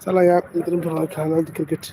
चला या मित्रांनो खेळायला क्रिकेट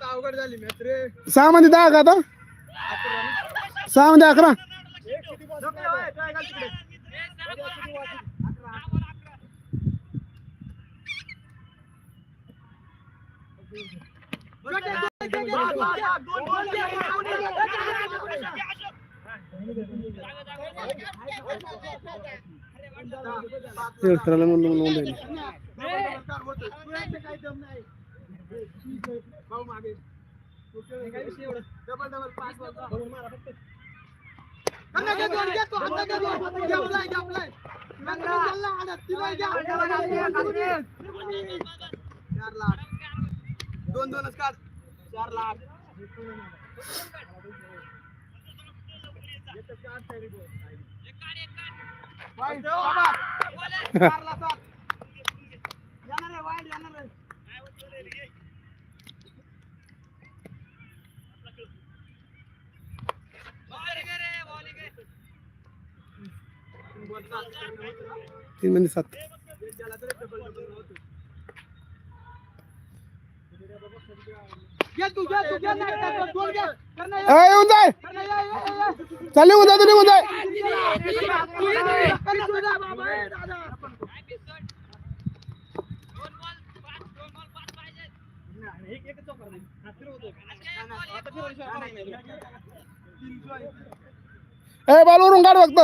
आता अवघड झाली मॅच रे. सहा मध्ये दहा का आता? सहा मध्ये अकरा. खेळ खेळायला डबल डबल पाच चार लाख दोन दोनच काढ चार लाख वाईट, चार लाखात. येणार आहे, वाईट येणार आहे. तीन मध्ये सात घे तू, घे तू, घे नाही, नाही, नाही, गोल घे. कर नाही, ए, येऊन जाय कर नाही, ये, ये, ये. चालली उद्या तुम्ही उद्या कर नाही, तू जा, बाबा, ए बालवरून काढ फक्त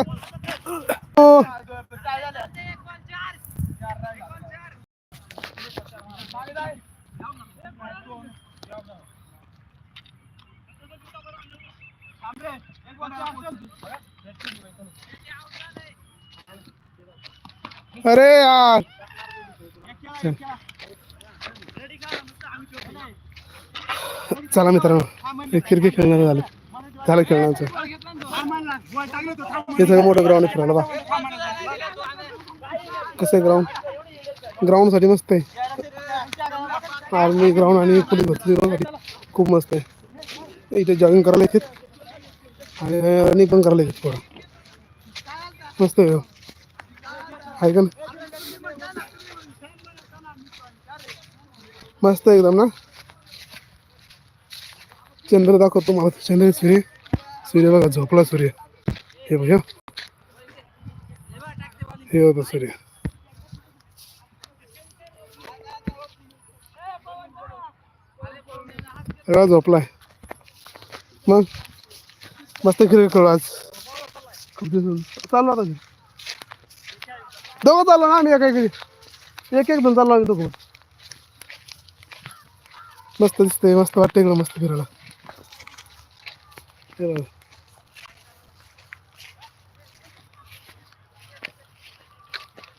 अरे यार। चला मित्रांनो क्रिकेट खेलना झालं. खेलना चाहिए हे सगळं मोठं ग्राउंड आहे फिरायला बा कसं आहे ग्राउंड ग्राउंडसाठी मस्त आहे. आर्मी ग्राउंड आणि पोलीस भरती खूप मस्त आहे. इथे जॉगिंग करायला येतात. आणि रनिंग पण करायला येतात थोडं मस्त आहे हो. आहे का ना मस्त आहे एकदम ना? चंद्र दाखवतो मला. चंद्र सूर्य. सूर्य बघा झोपला सूर्य. हे बघा. हे होतं सूर्य सगळा झोपलाय. मग? मस्त क्रिकेट खेळू आज. चाललो आता दोघं चाललो ना आम्ही एका एक. एक जण चाललो आम्ही दोघं. मस्त दिसतंय मस्त वाटतं इकडं मस्त फिरायला.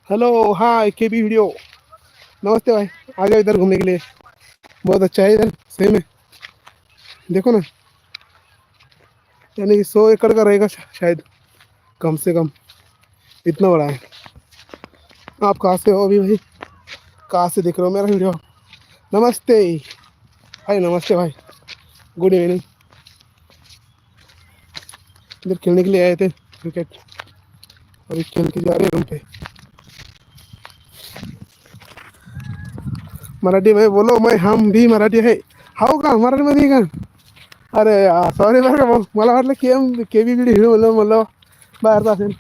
हेलो हाय के बी वीडियो नमस्ते भाई, आ जाओ इधर घूमने के लिए। बहुत अच्छा है इधर सही में देखो ना। यानी सौ एकड़ का रहेगा शायद। कम से कम। इतना बड़ा है। आप कहाँ से हो अभी भाई? कहाँ से देख रहे हो मेरा वीडियो? नमस्ते। भाई नमस्ते भाई। गुड इवनिंग इधर खेलने के लिए आए थे क्रिकेट अभी खेल के जा रहे हैं रूम पे। मराठी में बोलो मैं हम भी मराठी आहे हाव का मराठीमध्ये का? अरे सॉरी बरं का भाऊ मला वाटलं के एम के बी बी हिरो म्हणलं म्हणलं बाहेरचा असेल.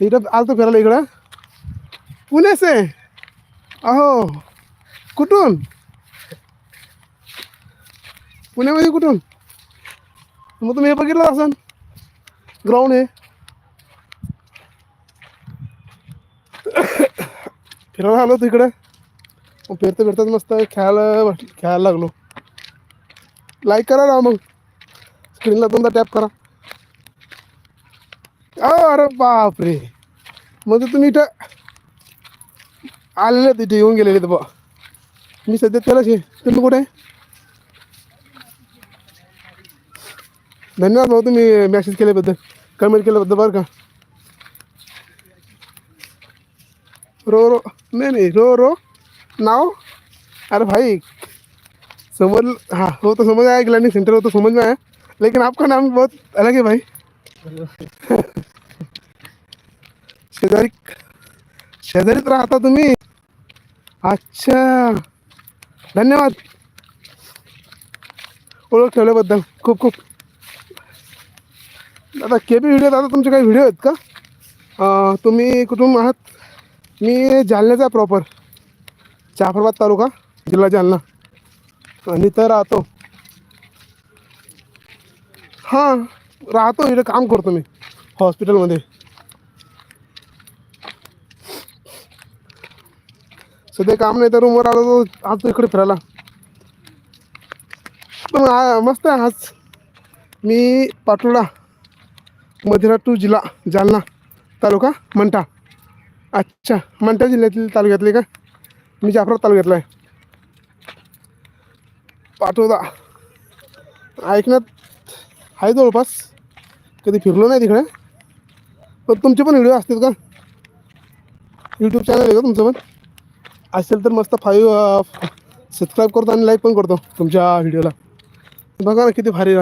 इथं आलतो फिरायला इकडं. पुण्याचे अहो कुठून? पुण्यामध्ये कुठून? मग तुम्ही हे बघितलं असन? ग्राउंड आहे फिरायला आलो तिकडे मग फिरता फिरताच मस्त खेळायला खेळायला लागलो. लाईक करा ना मग. स्क्रीनला दोनदा टॅप करा. अरे बापरे. म्हणजे तुम्ही इथं आलेले तिथे येऊन गेलेले तर बा मी सध्या त्यालाच आहे तुम्ही कुठे? आहे? धन्यवाद भाऊ तुम्ही मॅसेज केल्याबद्दल. कमेंट केल्याबद्दल बरं का? रो रो नाही नाही रो रो. नाव? अरे भाई समझ हाँ वो हो तो समझ आया ग्लैंडिंग सेंटर वो तो समझ में आया लेकिन आपका नाम बहुत अलग है भाई. शेजारी शेजारीत राहता तुम्ही? अच्छा. धन्यवाद. ओळख ठेवल्याबद्दल खूप खूप. दादा के बी व्हिडिओ दादा तुमचे काही व्हिडिओ आहेत का? तुम्ही कुठून आहात? मी जालन्याचा प्रॉपर जाफराबाद तालुका जिल्हा जालना. आणि इथं राहतो. हां राहतो इकडे काम करतो मी हॉस्पिटलमध्ये. सध्या काम नाही तर रूमवर आलो तो आज इकडे फिरायला. पण मस्त आहे आज. मी पाटोडा मधिरा टू जिल्हा जालना तालुका मंठा. अच्छा मंठा जिल्ह्यातील तालुक्यातले का? मी जाफराबाद तालुक्यातला आहे. पाटोदा ऐकण्यात आहे जवळपास. कधी फिरलो नाही तिकडे. पण तुमचे पण व्हिडिओ असतील का? यूट्यूब चॅनल आहे का तुमचं पण? असेल तर मस्त फाईव्ह सबस्क्राईब करतो आणि लाईक पण करतो तुमच्या व्हिडिओला बघा ना किती भारी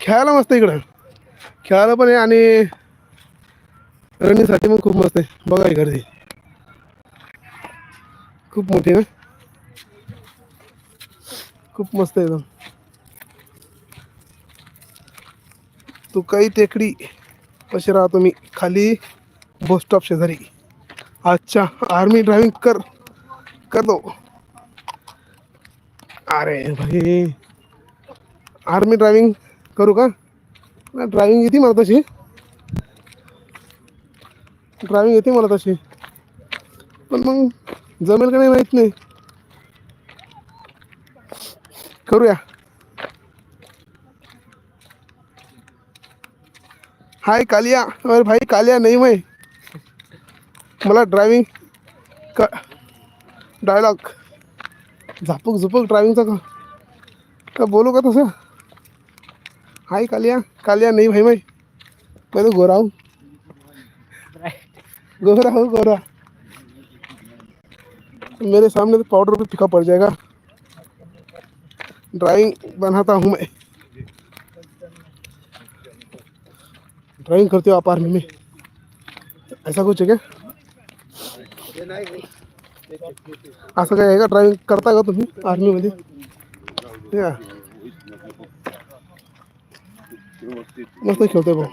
खेळायला मस्त इकडं. खेळायला पण आहे आणि रनिंगसाठी पण खूप मस्त आहे. बघा इकडे. गर्दी खूप मोठी ना खूप मस्त आहे एकदम. तू काही टेकडी कशी राहतो मी? खाली बस स्टॉप शेजारी. अच्छा आर्मी ड्रायव्हिंग कर कर दो अरे भाई. आर्मी ड्रायव्हिंग करू का? ड्रायव्हिंग येते मला तशी. ड्रायव्हिंग येते मला तशी. पण मग जमेल का नाही माहीत नाही. करूया. हाय कालिया. अरे भाई कालिया नाही मैं मला ड्रायव्हिंग क डायलॉग झापक झुपक ड्रायव्हिंगचा का? का बोलू का तसं? हाय कालिया. कालिया नहीं भाई मैं मैं तो गोरा हूँ गोरा हूँ गोरा. मेरे सामने तो पाउडर भी फीका पड़ जाएगा। ड्राइंग बनाता हूँ मैं। ड्राइंग करते हो आप आर्मी में? ऐसा कुछ है क्या? ऐसा काय का ड्रायव्हिंग करता का तुम्ही आर्मीमध्ये या। मस्त खेळतोय भाऊ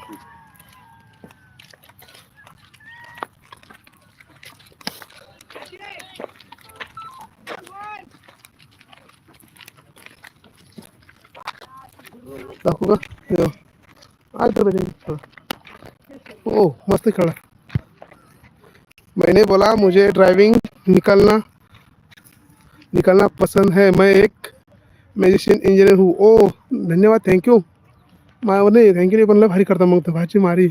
ओ, मस्त खेळा. मैंने बोला, मुझे ड्राइविंग निकलना निकलना पसंद है. मैं एक मेडिसिन इंजिनियर हूँ. ओ, धन्यवाद थँक्यू मा नाही थँक्यू नाही पण भारी करता मग तर भाची मारी,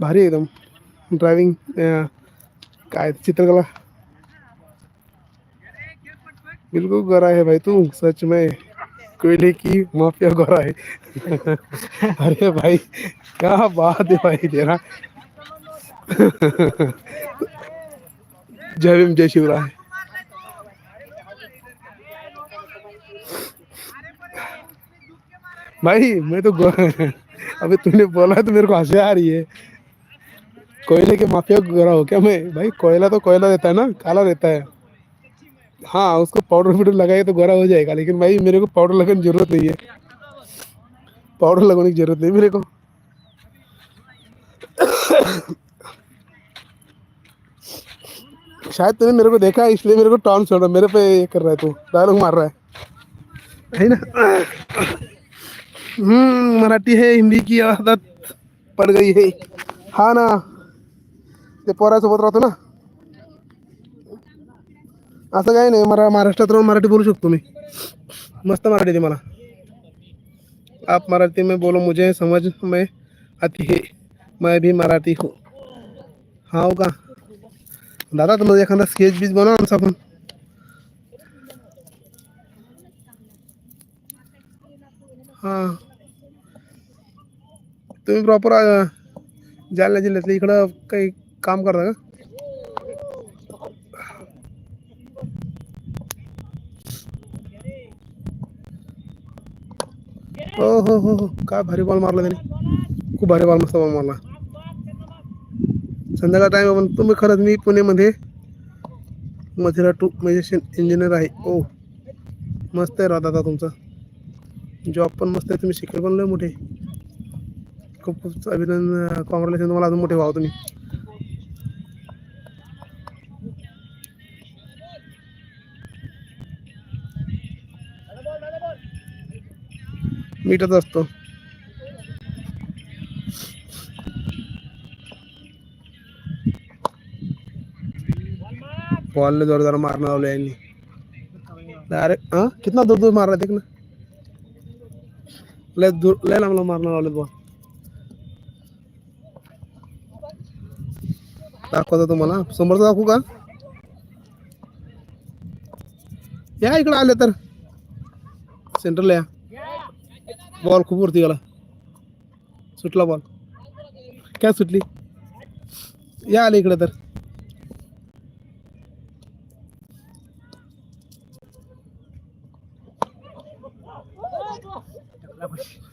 भारी एकदम. ड्रायव्हिंग काय, चित्रकला. बिल्कुल गरा है भाई तू, सच में. कोयले की माफिया गोरा है अरे भाई, क्या बात है भाई तेरा। जय भीम, जय शिवराय। भाई, मैं तो. अबे तूने बोला तो मेरे को हँसी आ रही है। कोयले के माफिया गोरा हो क्या मैं? भाई, कोयला तो कोयला रहता है ना, काला रहता है। हाँ उसको पाउडर वाउडर लगाए तो गोरा हो जाएगा लेकिन भाई मेरे को पाउडर लगाने की ज़रूरत नहीं है। पाउडर लगाने की ज़रूरत नहीं मेरे को। शायद तूने मेरे को देखा इसलिए मेरे को टॉन छोड़ रहा मेरे पे ये कर रहा है तू डायलॉग मार रहा है। है ना? हम्म मराठी है हिंदी की आदत पड गई है। हा ना ते पोरासोबत राहतो ना। असं काही नाही, मरा, महाराष्ट्रात राहून मराठी बोलू शकतो मी. मस्त मराठी मला. आप मराठी में बोलो मुझे, समझ में आती है, मैं भी मराठी हूँ. हा हो का दादा तुम्हाला एखादा स्केच बीच बनवा आमचा पण हाँ। तुम्ही प्रॉपर जालना जिल्ह्यातलं इकडं काही काम करता का? हो हो हो हो. काय भारी बॉल मारला त्याने? खूप भारी बॉल मस्त बॉल मारला. संध्याकाळ टाईम पण तुम्ही खरंच मी पुणेमध्ये मथिरा टू मेजेशन इंजिनियर आहे. ओ मस्त आहे राव दादा तुमचा. जॉब पण मस्त आहे तुम्ही शिकेल पण लय मोठे. खूप खूप अभिनंदन कॉंग्रॅच्युलेशन तुम्हाला अजून मोठे व्हावं तुम्ही. मीठच असतो. बॉल जोरदार मारणं लावलं यांनी. डायरेक्ट हा कितना दूर दूर मार रहा देख ना. लय दूर लय लांब लांब मारणं लावलं बॉल. दाखवतो तुम्हाला. समोरचं दाखवू का? या इकडे आले तर. सेंटरला या. बॉल खूप वरती गेला. सुटला बॉल काय सुटली? या आले इकडे तर.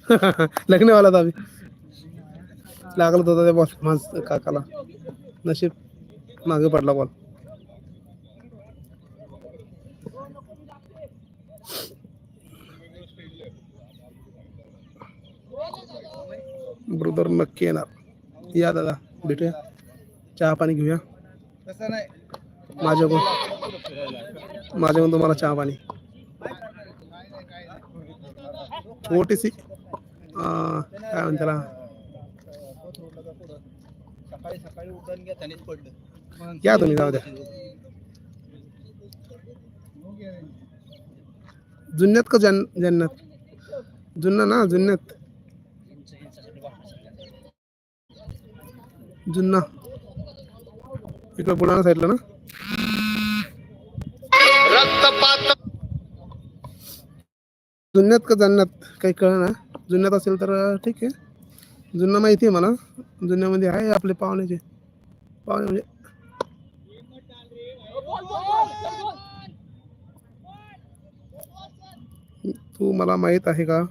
लग्नवाला तर आम्ही. लागलं होता त्या बॉल माझ काकाला. नशीब मागे पडला बॉल नक्की येणार. या दादा भेटूया. चहा पाणी घेऊया. माझ्या माझ्याकडून माझ्याकडून तुम्हाला चहा पाणी. छोटीशी सी काय म्हणते त्याला? या तुम्ही जाऊ द्या. जुन्यात का जन जन्नत जुन्ना ना जुन्यात? जुन्ना. इकडं बुलढाणा साईडला ना? जुन्यात का जन्नत काही कळ ना जुन्यात असेल तर ठीक आहे. जुन्ना माहिती आहे मला. जुन्यामध्ये आहे आपले पाहुण्याचे. पाहुणे म्हणजे तू मला माहीत आहे का?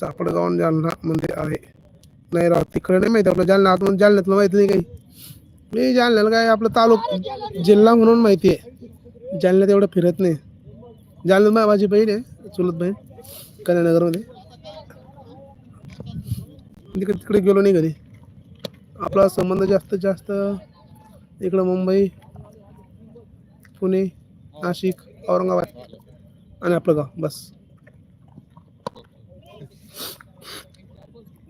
चापडगाव जालना मध्ये आहे. नाही राव तिकडे नाही माहिती आपलं जालना आतून जालन्यातलं माहिती नाही काही. मी जालन्याला काय आपलं तालुक जिल्हा म्हणून माहिती आहे. जालन्यात एवढं फिरत नाही. जालन्यात मा- माझी बहीण आहे चुलत बहीण कन्यानगरमध्ये. तिकडे तिकडे गेलो नाही कधी. आपला संबंध जास्तीत जास्त इकडं मुंबई पुणे नाशिक औरंगाबाद आणि आपलं गाव बस.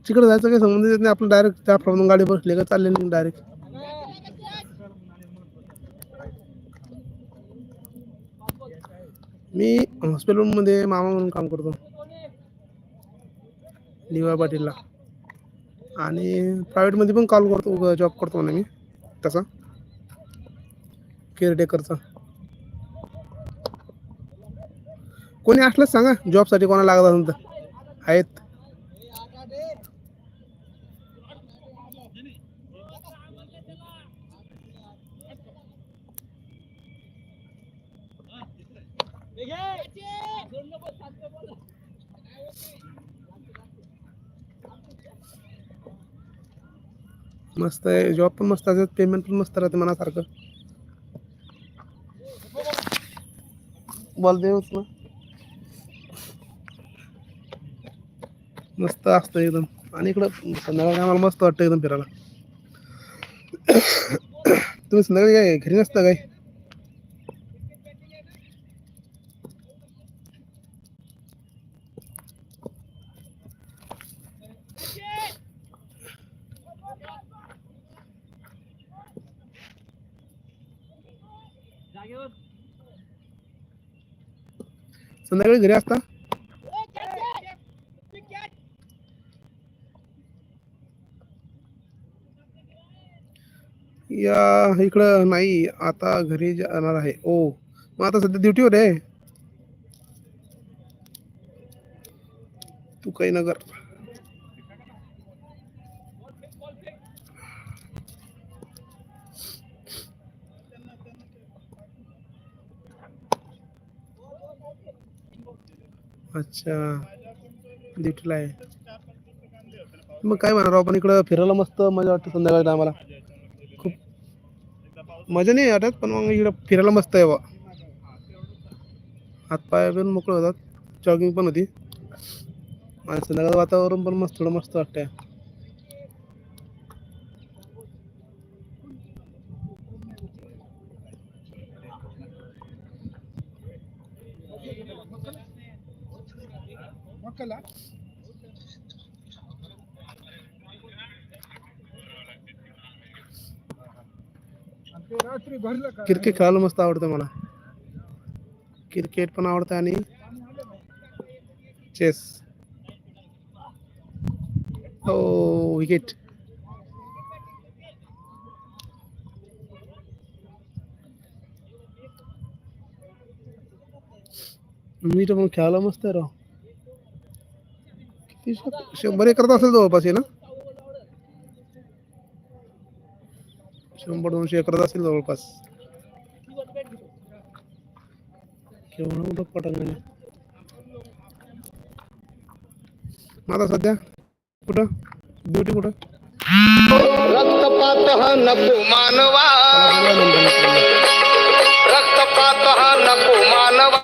तिकडे जायचं काही संबंध येत नाही. आपलं डायरेक्ट त्या प्रमाणे गाडी बसले का चालले नाही डायरेक्ट मी हॉस्पिटलमध्ये मामा म्हणून काम करतो. डी पाटीलला. आणि प्रायव्हेटमध्ये पण कॉल करतो जॉब करतो म्हणा मी. तसा. केअरटेकरचा कोणी असलं सांगा जॉबसाठी कोणाला लागत असेल तर. आहेत. मस्त आहे. जॉब पण मस्त असतात पेमेंट पण मस्त राहते मनासारखं. बॉल देऊच ना मस्त असतं एकदम. आणि इकडं संध्याकाळी आम्हाला मस्त वाटतं एकदम फिरायला. तुम्ही संध्याकाळी काय घरी नसता काय? संध्याकाळी घरी असता? या इकडं नाही आता घरी जाणार आहे. ओ मग आता सध्या ड्युटीवर आहे? तू काही नगर अच्छा. ड्युटीला आहे. मग काय म्हणणार आपण इकडं फिरायला मस्त मजा वाटते संध्याकाळी आम्हाला खूप मजा नाही वाटत पण मग इकडं फिरायला मस्त आहे बा. हातपाय पण मोकळे होतात. जॉगिंग पण होती. आणि संध्याकाळचं वातावरण पण मस्त थोडं मस्त वाटतंय. क्रिकेट खेळायला मस्त आवडतं मला क्रिकेट पण आवडतं आणि चेस हो विकेट मी तर मग खेळायला मस्त आहे राव किती शं- शंभर एकरात असेल जवळपास हे ना? शंभर दोनशे एकरात असेल जवळपास. केवढं मोठं पटांगण आहे मग आता सध्या कुठं? ड्युटी कुठं? रक्तपात हा नको मानवा. रक्तपात हा नको मानवा.